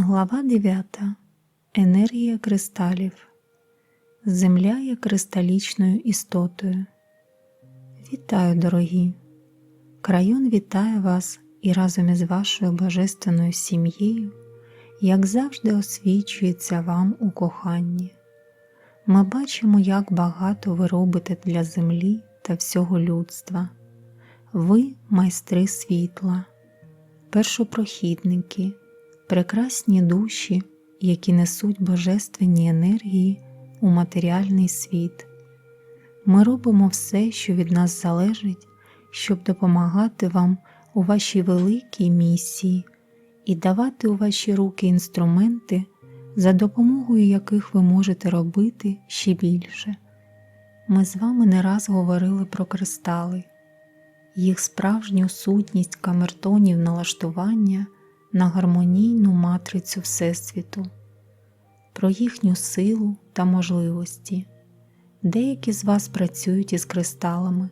Глава 9. Енергія кристалів. Земля є кристалічною істотою. Вітаю, дорогі! Крайон вітає вас і разом із вашою божественною сім'єю, як завжди, освічується вам у коханні. Ми бачимо, як багато ви робите для землі та всього людства. Ви майстри світла, першопрохідники прекрасні душі, які несуть божественні енергії у матеріальний світ. Ми робимо все, що від нас залежить, щоб допомагати вам у вашій великій місії і давати у ваші руки інструменти, за допомогою яких ви можете робити ще більше. Ми з вами не раз говорили про кристали, їх справжню сутність камертонів налаштування на гармонійну матрицю Всесвіту, про їхню силу та можливості. Деякі з вас працюють із кристалами,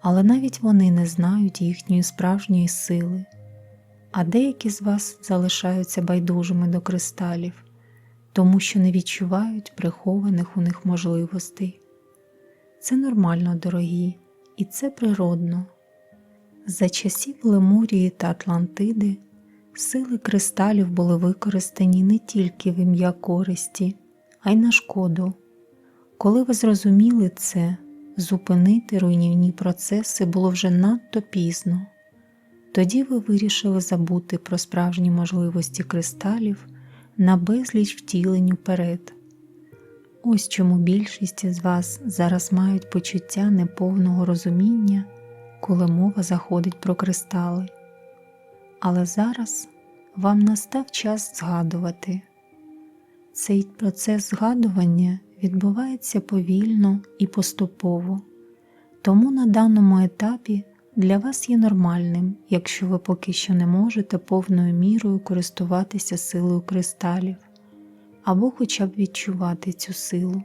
але навіть вони не знають їхньої справжньої сили, а деякі з вас залишаються байдужими до кристалів, тому що не відчувають прихованих у них можливостей. Це нормально, дорогі, і це природно. За часів Лемурії та Атлантиди Сили кристалів були використані не тільки в ім'я користі, а й на шкоду. Коли ви зрозуміли це, зупинити руйнівні процеси було вже надто пізно. Тоді ви вирішили забути про справжні можливості кристалів на безліч втілень уперед. Ось чому більшість з вас зараз мають почуття неповного розуміння, коли мова заходить про кристали. Але зараз вам настав час згадувати. Цей процес згадування відбувається повільно і поступово, тому на даному етапі для вас є нормальним, якщо ви поки що не можете повною мірою користуватися силою кристалів або хоча б відчувати цю силу.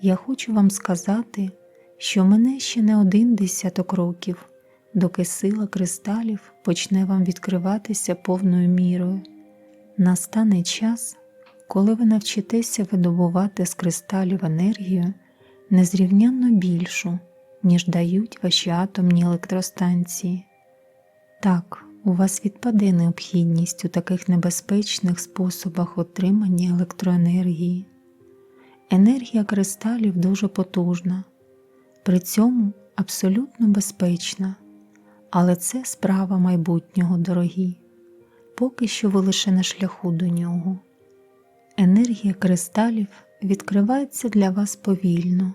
Я хочу вам сказати, що мене ще не один десяток років доки сила кристалів почне вам відкриватися повною мірою. Настане час, коли ви навчитеся видобувати з кристалів енергію незрівнянно більшу, ніж дають ваші атомні електростанції. Так, у вас відпаде необхідність у таких небезпечних способах отримання електроенергії. Енергія кристалів дуже потужна, при цьому абсолютно безпечна. Але це справа майбутнього, дорогі, поки що ви лише на шляху до нього. Енергія кристалів відкривається для вас повільно,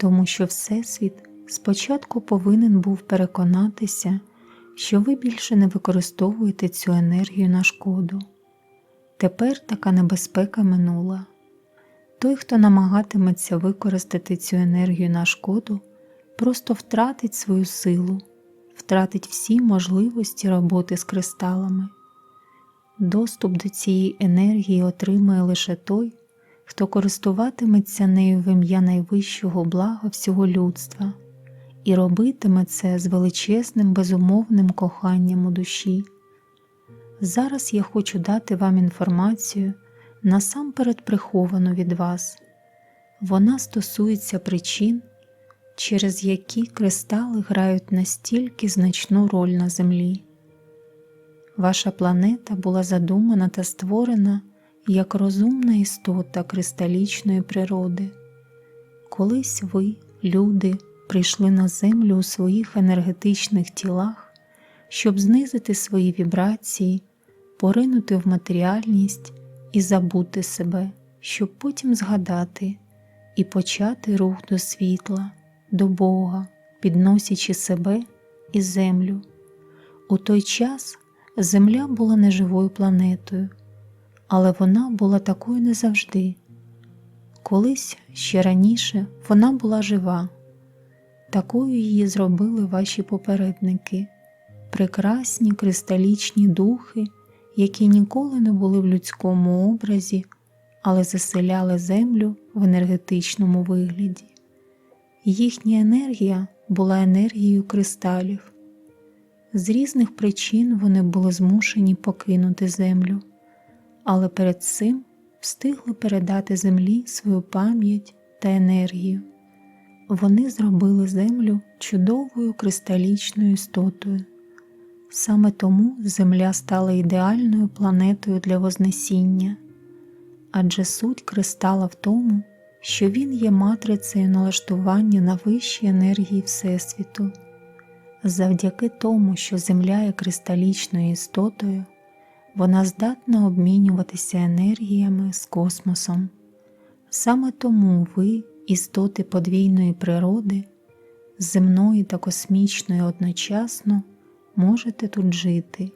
тому що Всесвіт спочатку повинен був переконатися, що ви більше не використовуєте цю енергію на шкоду. Тепер така небезпека минула. Той, хто намагатиметься використати цю енергію на шкоду, просто втратить свою силу втратить всі можливості роботи з кристалами. Доступ до цієї енергії отримує лише той, хто користуватиметься нею в ім'я найвищого блага всього людства і робитиме це з величезним безумовним коханням у душі. Зараз я хочу дати вам інформацію насамперед приховану від вас. Вона стосується причин, через які кристали грають настільки значну роль на Землі. Ваша планета була задумана та створена як розумна істота кристалічної природи. Колись ви, люди, прийшли на Землю у своїх енергетичних тілах, щоб знизити свої вібрації, поринути в матеріальність і забути себе, щоб потім згадати і почати рух до світла до Бога, підносячи себе і землю. У той час Земля була неживою планетою, але вона була такою не завжди. Колись ще раніше вона була жива, такою її зробили ваші попередники, прекрасні кристалічні духи, які ніколи не були в людському образі, але заселяли землю в енергетичному вигляді. Їхня енергія була енергією кристалів. З різних причин вони були змушені покинути землю, але перед цим встигли передати землі свою пам'ять та енергію. Вони зробили землю чудовою кристалічною істотою. Саме тому Земля стала ідеальною планетою для Вознесіння, адже суть кристала в тому, що він є матрицею налаштування на вищі енергії Всесвіту. Завдяки тому, що Земля є кристалічною істотою, вона здатна обмінюватися енергіями з космосом. Саме тому ви, істоти подвійної природи, земної та космічної одночасно, можете тут жити,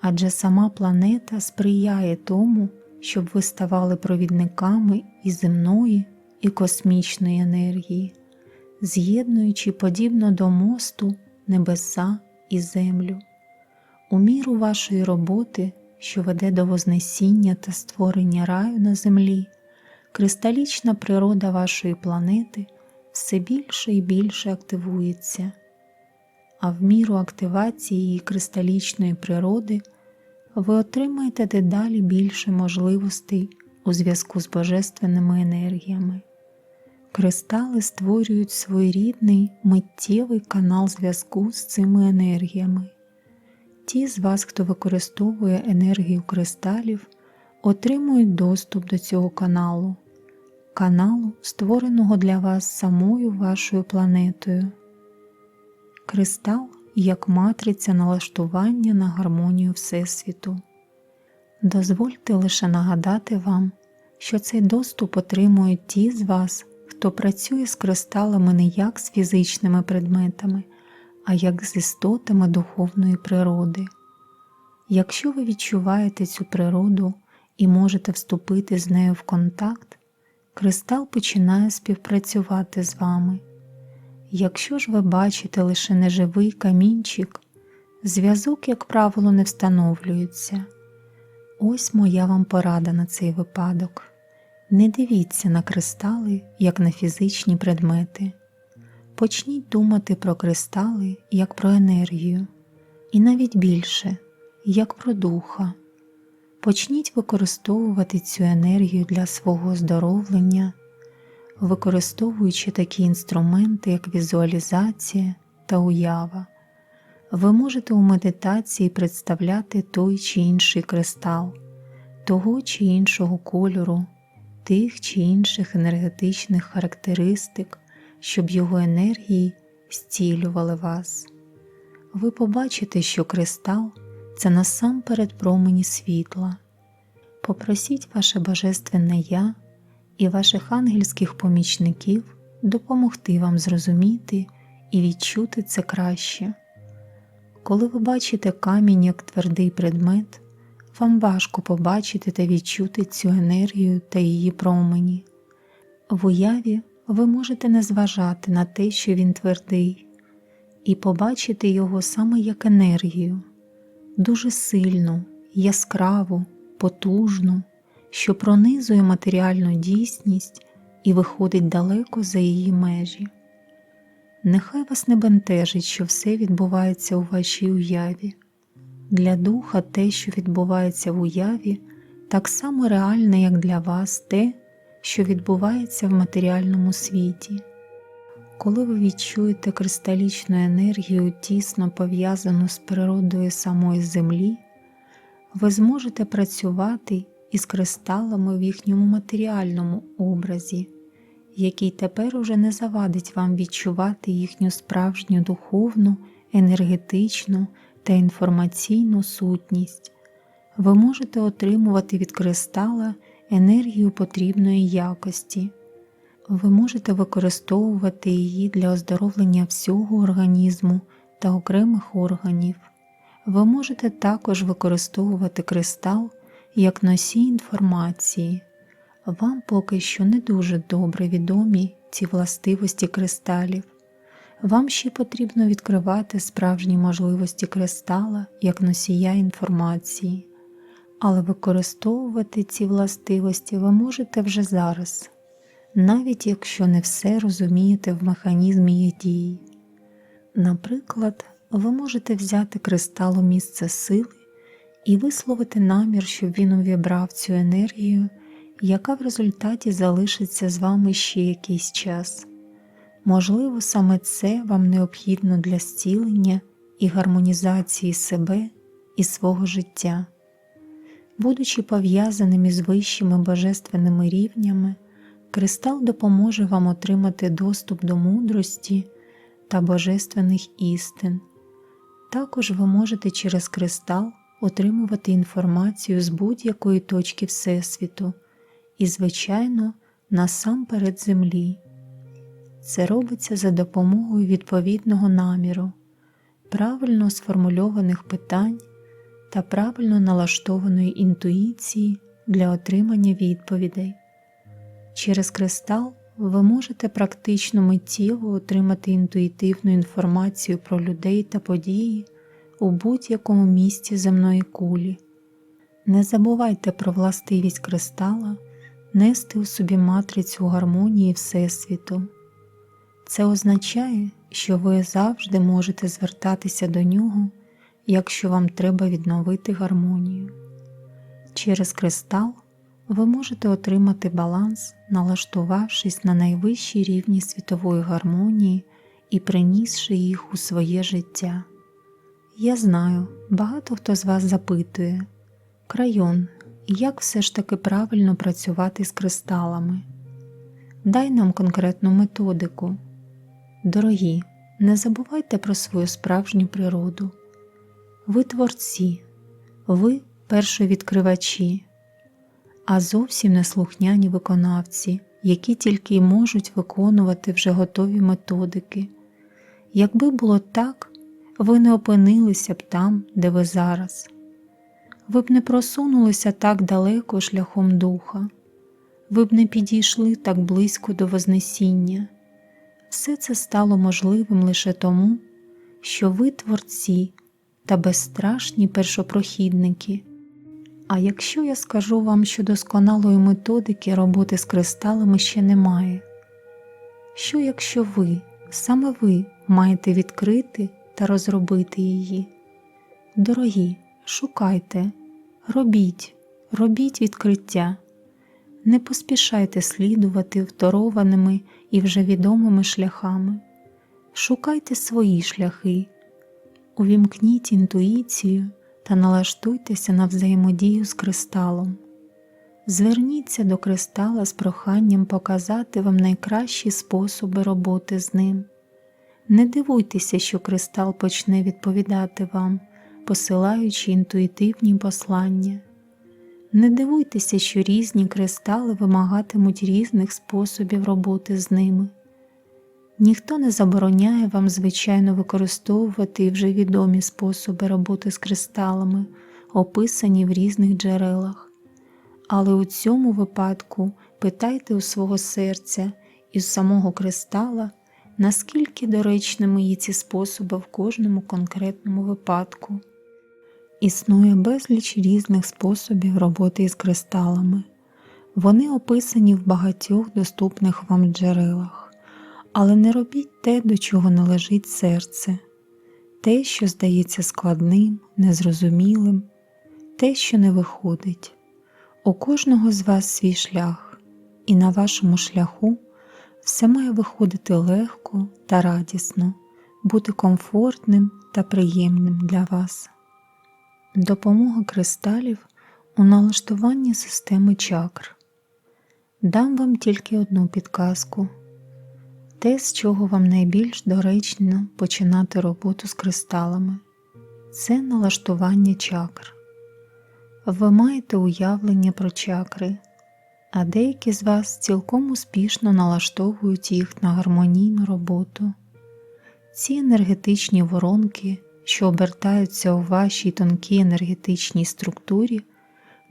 адже сама планета сприяє тому, щоб ви ставали провідниками і земної, і космічної енергії, з'єднуючи подібно до мосту небеса і землю. У міру вашої роботи, що веде до Вознесіння та створення раю на землі, кристалічна природа вашої планети все більше і більше активується, а в міру активації її кристалічної природи ви отримаєте дедалі більше можливостей у зв'язку з божественними енергіями. Кристали створюють своєрідний миттєвий канал зв'язку з цими енергіями. Ті з вас, хто використовує енергію кристалів, отримують доступ до цього каналу, каналу, створеного для вас самою вашою планетою. Кристал як матриця налаштування на гармонію Всесвіту. Дозвольте лише нагадати вам, що цей доступ отримують ті з вас, хто працює з кристалами не як з фізичними предметами, а як з істотами духовної природи. Якщо ви відчуваєте цю природу і можете вступити з нею в контакт, кристал починає співпрацювати з вами. Якщо ж ви бачите лише неживий камінчик, зв'язок, як правило, не встановлюється. Ось моя вам порада на цей випадок. Не дивіться на кристали, як на фізичні предмети. Почніть думати про кристали як про енергію, і навіть більше, як про духа. Почніть використовувати цю енергію для свого оздоровлення, використовуючи такі інструменти, як візуалізація та уява. Ви можете у медитації представляти той чи інший кристал, того чи іншого кольору, тих чи інших енергетичних характеристик, щоб його енергії зцілювали вас. Ви побачите, що кристал це насамперед промені світла. Попросіть ваше Божественне Я і ваших ангельських помічників допомогти вам зрозуміти і відчути це краще. Коли ви бачите камінь як твердий предмет, вам важко побачити та відчути цю енергію та її промені. В уяві ви можете не зважати на те, що він твердий, і побачити його саме як енергію, дуже сильну, яскраву, потужну, що пронизує матеріальну дійсність і виходить далеко за її межі. Нехай вас не бентежить, що все відбувається у вашій уяві. Для духа те, що відбувається в уяві, так само реальне, як для вас те, що відбувається в матеріальному світі. Коли ви відчуєте кристалічну енергію, тісно пов'язану з природою самої Землі, ви зможете працювати із кристалами в їхньому матеріальному образі, який тепер уже не завадить вам відчувати їхню справжню духовну, енергетичну та інформаційну сутність. Ви можете отримувати від кристала енергію потрібної якості. Ви можете використовувати її для оздоровлення всього організму та окремих органів. Ви можете також використовувати кристал як носій інформації. Вам поки що не дуже добре відомі ці властивості кристалів. Вам ще потрібно відкривати справжні можливості кристала як носія інформації, але використовувати ці властивості ви можете вже зараз, навіть якщо не все розумієте в механізмі її дії. Наприклад, ви можете взяти кристал у місце сили і висловити намір, щоб він увібрав цю енергію, яка в результаті залишиться з вами ще якийсь час. Можливо, саме це вам необхідно для зцілення і гармонізації себе і свого життя. Будучи пов'язаним із вищими божественними рівнями, кристал допоможе вам отримати доступ до мудрості та божественних істин. Також ви можете через кристал отримувати інформацію з будь-якої точки Всесвіту і, звичайно, насамперед землі. Це робиться за допомогою відповідного наміру, правильно сформульованих питань та правильно налаштованої інтуїції для отримання відповідей. Через кристал ви можете практично миттєво отримати інтуїтивну інформацію про людей та події у будь-якому місці земної кулі. Не забувайте про властивість кристала нести у собі матрицю гармонії Всесвіту. Це означає, що ви завжди можете звертатися до нього, якщо вам треба відновити гармонію. Через кристал ви можете отримати баланс, налаштувавшись на найвищій рівні світової гармонії і принісши їх у своє життя. Я знаю, багато хто з вас запитує Крайон, як все ж таки правильно працювати з кристалами? Дай нам конкретну методику. Дорогі, не забувайте про свою справжню природу. Ви творці, ви першовідкривачі, а зовсім не слухняні виконавці, які тільки й можуть виконувати вже готові методики. Якби було так, ви не опинилися б там, де ви зараз. Ви б не просунулися так далеко шляхом духа, ви б не підійшли так близько до Вознесіння. Все це стало можливим лише тому, що ви творці та безстрашні першопрохідники. А якщо я скажу вам, що досконалої методики роботи з кристалами ще немає, що якщо ви, саме ви маєте відкрити та розробити її? Дорогі, шукайте, робіть, робіть відкриття, не поспішайте слідувати второваними і вже відомими шляхами, шукайте свої шляхи, увімкніть інтуїцію та налаштуйтеся на взаємодію з кристалом. Зверніться до кристала з проханням показати вам найкращі способи роботи з ним. Не дивуйтеся, що кристал почне відповідати вам, посилаючи інтуїтивні послання. Не дивуйтеся, що різні кристали вимагатимуть різних способів роботи з ними. Ніхто не забороняє вам, звичайно, використовувати вже відомі способи роботи з кристалами, описані в різних джерелах. Але у цьому випадку питайте у свого серця і з самого кристала, наскільки доречними є ці способи в кожному конкретному випадку. Існує безліч різних способів роботи із кристалами. Вони описані в багатьох доступних вам джерелах але не робіть те, до чого належить серце, те, що здається складним, незрозумілим, те, що не виходить. У кожного з вас свій шлях, і на вашому шляху все має виходити легко та радісно, бути комфортним та приємним для вас. Допомога кристалів у налаштуванні системи чакр. Дам вам тільки одну підказку те, з чого вам найбільш доречно починати роботу з кристалами, це налаштування чакр. Ви маєте уявлення про чакри, а деякі з вас цілком успішно налаштовують їх на гармонійну роботу. Ці енергетичні воронки, що обертаються у вашій тонкій енергетичній структурі,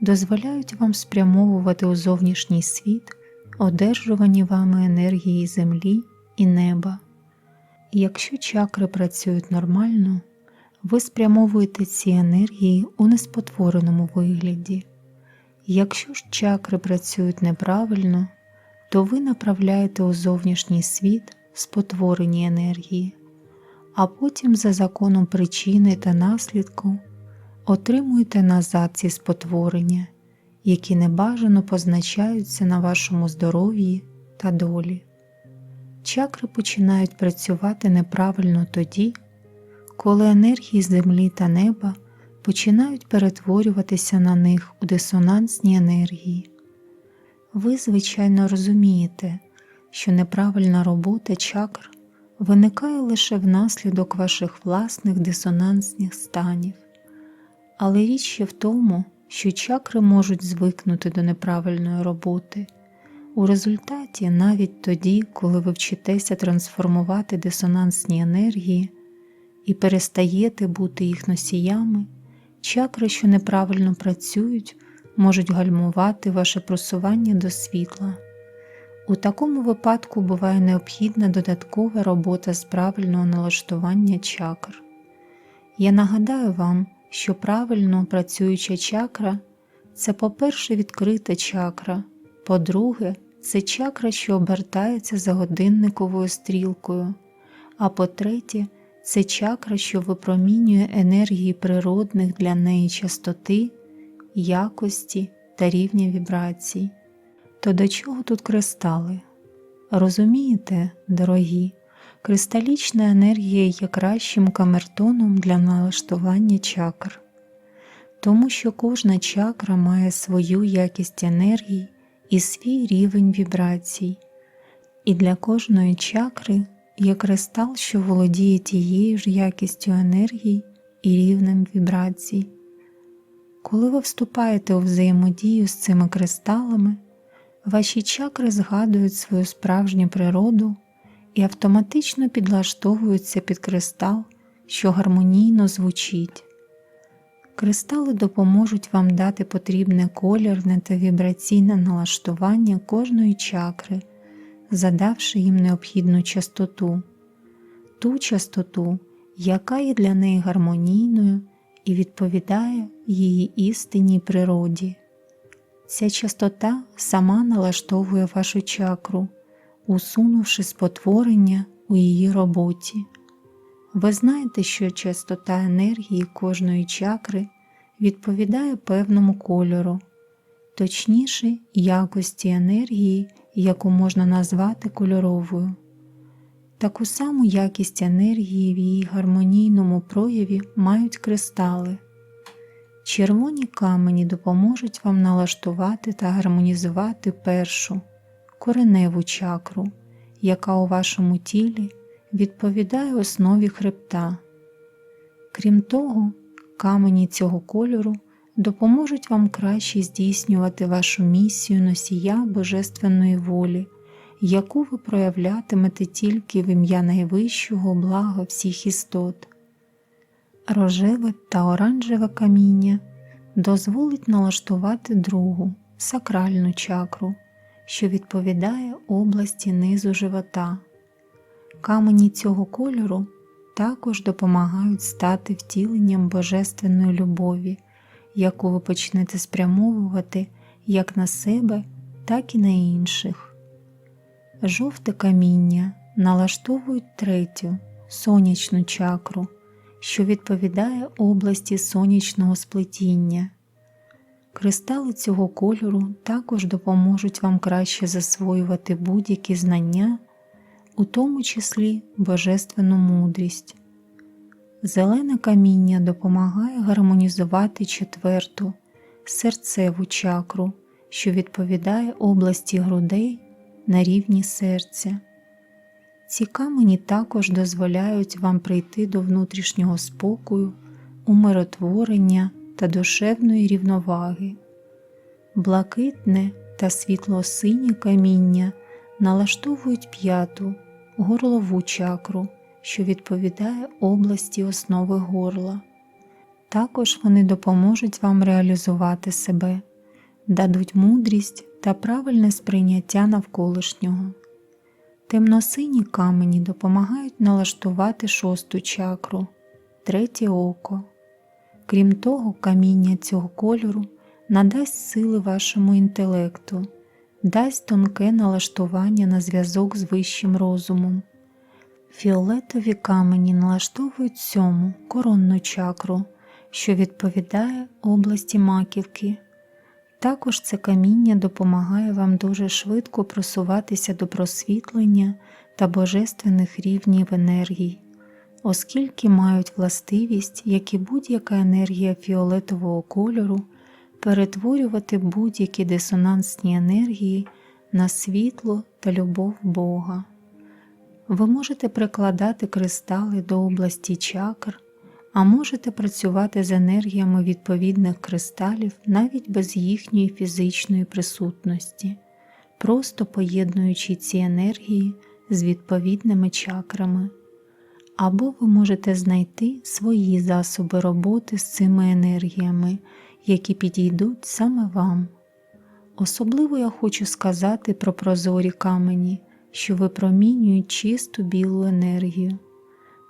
дозволяють вам спрямовувати у зовнішній світ одержувані вами енергії Землі і неба. Якщо чакри працюють нормально, ви спрямовуєте ці енергії у неспотвореному вигляді. Якщо ж чакри працюють неправильно, то ви направляєте у зовнішній світ спотворені енергії, а потім, за законом причини та наслідку, отримуєте назад ці спотворення, які небажано позначаються на вашому здоров'ї та долі. Чакри починають працювати неправильно тоді, коли енергії землі та неба починають перетворюватися на них у дисонансні енергії. Ви, звичайно, розумієте, що неправильна робота чакр виникає лише внаслідок ваших власних дисонансних станів, але річ ще в тому, що чакри можуть звикнути до неправильної роботи. У результаті, навіть тоді, коли ви вчитеся трансформувати дисонансні енергії і перестаєте бути їх носіями, чакри, що неправильно працюють, можуть гальмувати ваше просування до світла. У такому випадку буває необхідна додаткова робота з правильного налаштування чакр. Я нагадаю вам, що правильно працююча чакра це, по-перше, відкрита чакра, по-друге, це чакра, що обертається за годинниковою стрілкою, а по-третє, це чакра, що випромінює енергії природних для неї частоти, якості та рівня вібрацій. То до чого тут кристали? Розумієте, дорогі, кристалічна енергія є кращим камертоном для налаштування чакр, тому що кожна чакра має свою якість енергії і свій рівень вібрацій, і для кожної чакри є кристал, що володіє тією ж якістю енергії і рівнем вібрацій. Коли ви вступаєте у взаємодію з цими кристалами, ваші чакри згадують свою справжню природу і автоматично підлаштовуються під кристал, що гармонійно звучить. Кристали допоможуть вам дати потрібне колірне та вібраційне налаштування кожної чакри, задавши їм необхідну частоту, ту частоту, яка є для неї гармонійною і відповідає її істинній природі. Ця частота сама налаштовує вашу чакру, усунувши спотворення у її роботі. Ви знаєте, що частота енергії кожної чакри відповідає певному кольору, точніше якості енергії, яку можна назвати кольоровою. Таку саму якість енергії в її гармонійному прояві мають кристали. Червоні камені допоможуть вам налаштувати та гармонізувати першу кореневу чакру, яка у вашому тілі відповідає основі хребта. Крім того, камені цього кольору допоможуть вам краще здійснювати вашу місію носія Божественної волі, яку ви проявлятимете тільки в ім'я найвищого блага всіх істот. Рожеве та оранжеве каміння дозволить налаштувати другу сакральну чакру, що відповідає області низу живота. Камені цього кольору також допомагають стати втіленням божественної любові, яку ви почнете спрямовувати як на себе, так і на інших. Жовте каміння налаштовують третю сонячну чакру, що відповідає області сонячного сплетіння. Кристали цього кольору також допоможуть вам краще засвоювати будь-які знання у тому числі божественну мудрість. Зелене каміння допомагає гармонізувати четверту серцеву чакру, що відповідає області грудей на рівні серця. Ці камені також дозволяють вам прийти до внутрішнього спокою, умиротворення та душевної рівноваги. Блакитне та світло-синє каміння налаштовують п'яту горлову чакру, що відповідає області основи горла. Також вони допоможуть вам реалізувати себе, дадуть мудрість та правильне сприйняття навколишнього. Темносині камені допомагають налаштувати шосту чакру, третє око. Крім того, каміння цього кольору надасть сили вашому інтелекту дасть тонке налаштування на зв'язок з вищим розумом. Фіолетові камені налаштовують сьому коронну чакру, що відповідає області маківки. Також це каміння допомагає вам дуже швидко просуватися до просвітлення та божественних рівнів енергій, оскільки мають властивість, як і будь-яка енергія фіолетового кольору, перетворювати будь-які дисонансні енергії на світло та любов Бога. Ви можете прикладати кристали до області чакр, а можете працювати з енергіями відповідних кристалів навіть без їхньої фізичної присутності, просто поєднуючи ці енергії з відповідними чакрами. Або ви можете знайти свої засоби роботи з цими енергіями, які підійдуть саме вам. Особливо я хочу сказати про прозорі камені, що випромінюють чисту білу енергію.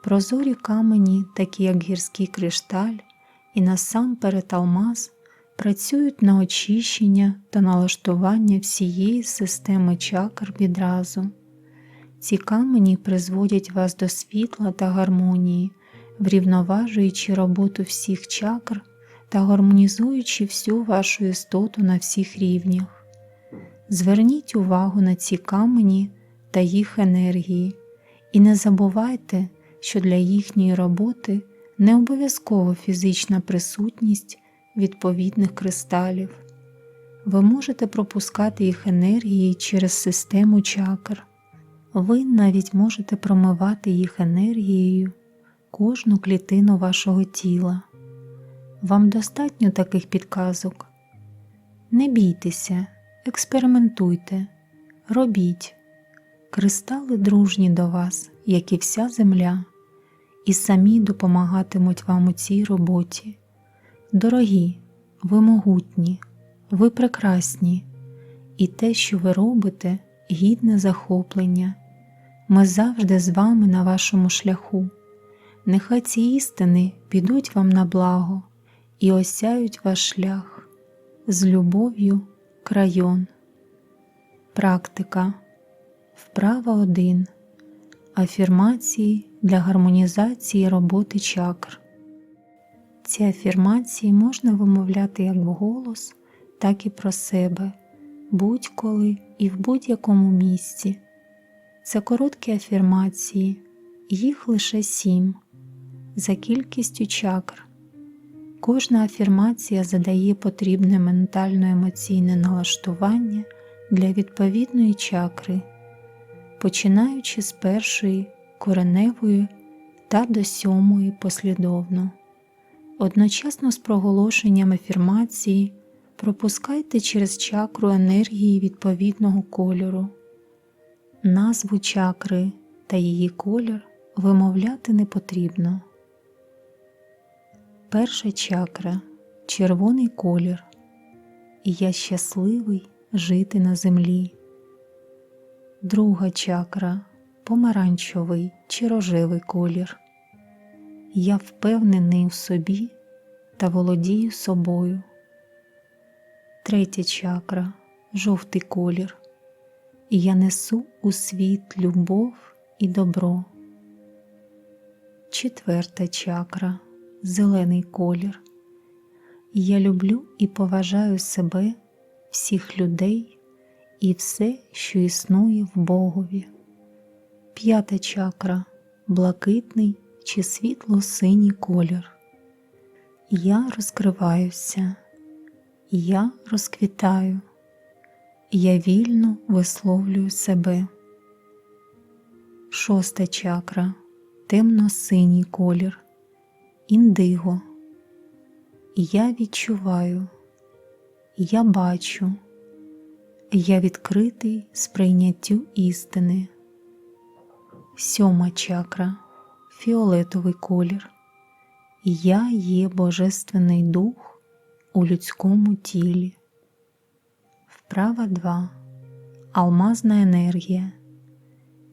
Прозорі камені, такі як гірський кришталь і насамперед алмаз, працюють на очищення та налаштування всієї системи чакр відразу. Ці камені призводять вас до світла та гармонії, врівноважуючи роботу всіх чакр та гармонізуючи всю вашу істоту на всіх рівнях. Зверніть увагу на ці камені та їх енергії, і не забувайте, що для їхньої роботи не обов'язково фізична присутність відповідних кристалів. Ви можете пропускати їх енергії через систему чакр. Ви навіть можете промивати їх енергією кожну клітину вашого тіла. Вам достатньо таких підказок. Не бійтеся, експериментуйте, робіть. Кристали дружні до вас, як і вся земля, і самі допомагатимуть вам у цій роботі. Дорогі, ви могутні, ви прекрасні, і те, що ви робите, гідне захоплення. Ми завжди з вами на вашому шляху. Нехай ці істини підуть вам на благо і осяють ваш шлях з любов'ю крайон. Практика. Вправа 1. Афірмації для гармонізації роботи чакр. Ці афірмації можна вимовляти як вголос, так і про себе, будь-коли і в будь-якому місці. Це короткі афірмації, їх лише сім, за кількістю чакр. Кожна афірмація задає потрібне ментально-емоційне налаштування для відповідної чакри, починаючи з першої кореневої та до сьомої послідовно. Одночасно з проголошенням афірмації пропускайте через чакру енергії відповідного кольору. Назву чакри та її колір вимовляти не потрібно. Перша чакра червоний колір, я щасливий жити на землі. Друга чакра помаранчевий чи рожевий колір. Я впевнений в собі та володію собою. Третя чакра жовтий колір. І я несу у світ любов і добро. Четверта чакра зелений колір. Я люблю і поважаю себе, всіх людей і все, що існує в Богові. П'ята чакра блакитний чи світло-синій колір. Я розкриваюся, я розквітаю, я вільно висловлюю себе. Шоста чакра темно-синій колір індиго. Я відчуваю, я бачу, я відкритий сприйняттю істини. Сьома чакра фіолетовий колір. Я є Божественний дух у людському тілі. Вправа 2. Алмазна енергія.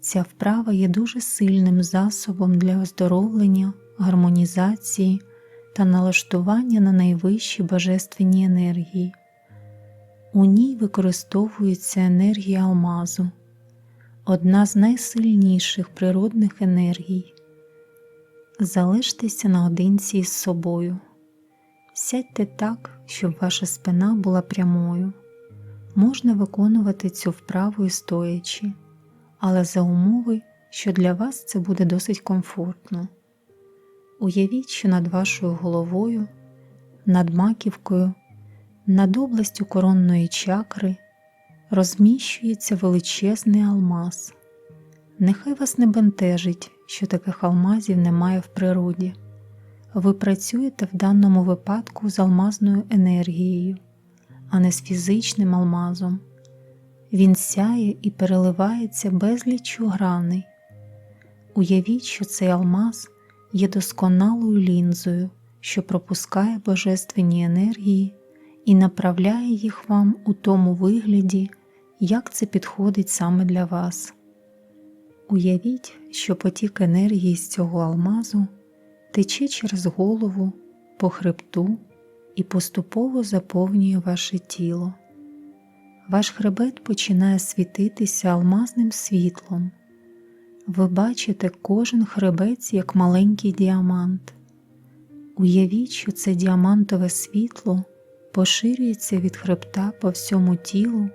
Ця вправа є дуже сильним засобом для оздоровлення гармонізації та налаштування на найвищі божественні енергії. У ній використовується енергія алмазу, одна з найсильніших природних енергій. Залиштеся наодинці із собою, Сядьте так, щоб ваша спина була прямою. Можна виконувати цю вправу і стоячи, але за умови, що для вас це буде досить комфортно. Уявіть, що над вашою головою, над маківкою, над областю коронної чакри розміщується величезний алмаз. Нехай вас не бентежить, що таких алмазів немає в природі. Ви працюєте в даному випадку з алмазною енергією, а не з фізичним алмазом. Він сяє і переливається безліччю граней. Уявіть, що цей алмаз є досконалою лінзою, що пропускає божественні енергії і направляє їх вам у тому вигляді, як це підходить саме для вас. Уявіть, що потік енергії з цього алмазу тече через голову, по хребту і поступово заповнює ваше тіло. Ваш хребет починає світитися алмазним світлом. Ви бачите кожен хребець як маленький діамант. Уявіть, що це діамантове світло поширюється від хребта по всьому тілу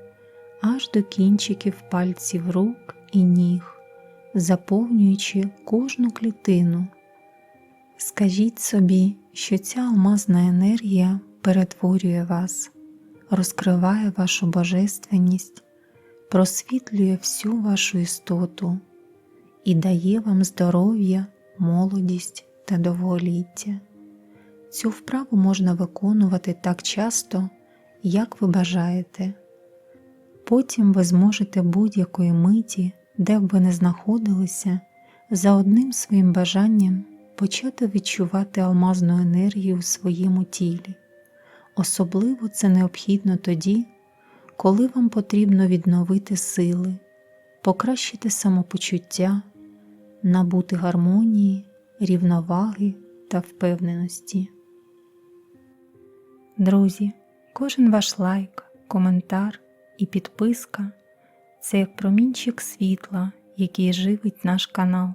аж до кінчиків пальців рук і ніг, заповнюючи кожну клітину. Скажіть собі, що ця алмазна енергія перетворює вас, розкриває вашу божественність, просвітлює всю вашу істоту і дає вам здоров'я, молодість та довголіття. Цю вправу можна виконувати так часто, як ви бажаєте. Потім ви зможете будь-якої миті, де б ви не знаходилися, за одним своїм бажанням почати відчувати алмазну енергію у своєму тілі. Особливо це необхідно тоді, коли вам потрібно відновити сили, покращити самопочуття, набути гармонії, рівноваги та впевненості. Друзі, кожен ваш лайк, коментар і підписка це як промінчик світла, який живить наш канал.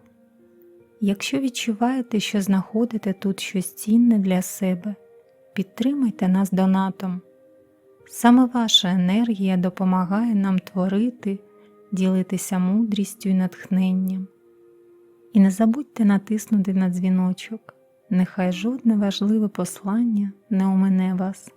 Якщо відчуваєте, що знаходите тут щось цінне для себе, підтримайте нас донатом. Саме ваша енергія допомагає нам творити, ділитися мудрістю і натхненням. І не забудьте натиснути на дзвіночок, нехай жодне важливе послання не омине вас.